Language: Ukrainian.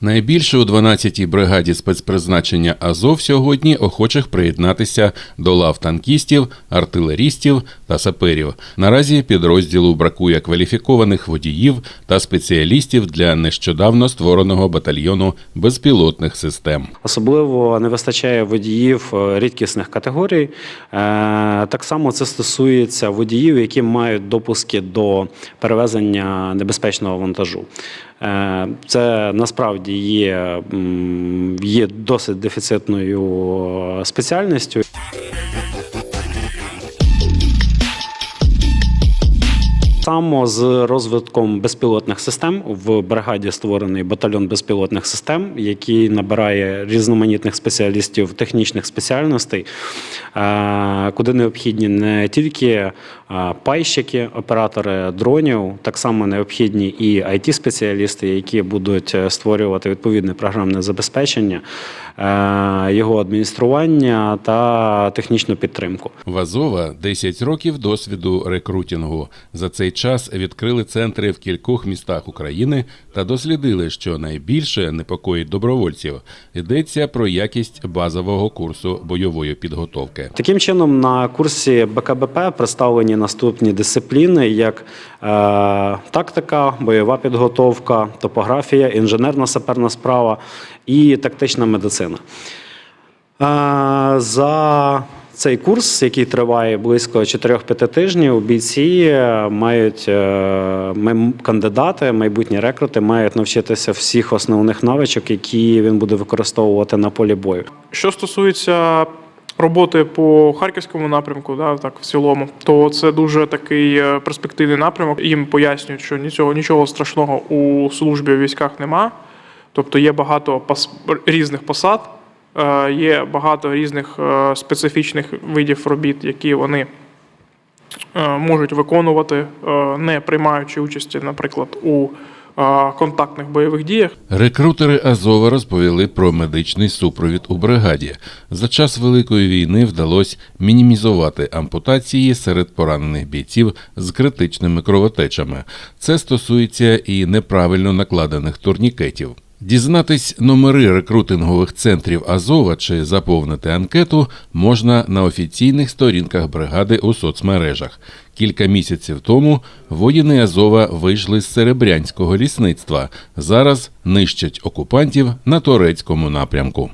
Найбільше у 12-й бригаді спецпризначення Азов сьогодні охочих приєднатися до лав танкістів, артилерістів та саперів. Наразі підрозділу бракує кваліфікованих водіїв та спеціалістів для нещодавно створеного батальйону безпілотних систем. Особливо не вистачає водіїв е, рідкісних категорій. Е, Так само це стосується водіїв, які мають допуски до перевезення небезпечного вантажу. Е, Це насправді є, є досить дефіцитною спеціальністю. Само з розвитком безпілотних систем в бригаді створений батальйон безпілотних систем, який набирає різноманітних спеціалістів технічних спеціальностей, е, куди необхідні не тільки пайщики, оператори дронів, так само необхідні і it спеціалісти які будуть е, створювати відповідне програмне забезпечення, е, його адміністрування та технічну підтримку. В Азова 10 років досвіду рекрутингу. За цей час відкрили центри в кількох містах України та дослідили, що найбільше непокоїть добровольців. Йдеться про якість базового курсу бойової підготовки. Таким чином, на курсі БКБП представлені наступні дисципліни, як е, тактика, бойова підготовка, топографія, інженерно-саперна справа і тактична медицина. Е, за цей курс, який триває близько 4-5 тижнів, бійці е, мають кандидати, майбутні рекрути мають навчитися всіх основних навичок, які він буде використовувати на полі бою. Що стосується роботи по харківському напрямку, да, так в цілому, то це дуже такий е, перспективний напрямок. Їм пояснюють, що нічого, нічого страшного у службі в військах нема. Тобто є багато пос- різних посад, е, є багато різних е, специфічних видів робіт, які вони можуть виконувати, не приймаючи участі, наприклад, у контактних бойових діях. Рекрутери Азова розповіли про медичний супровід у бригаді. За час Великої війни вдалося мінімізувати ампутації серед поранених бійців з критичними кровотечами. Це стосується і неправильно накладених турнікетів. Дізнатись номери рекрутингових центрів Азова чи заповнити анкету можна на офіційних сторінках бригади у соцмережах. Кілька місяців тому воїни Азова вийшли з серебрянського лісництва. Зараз нищать окупантів на турецькому напрямку.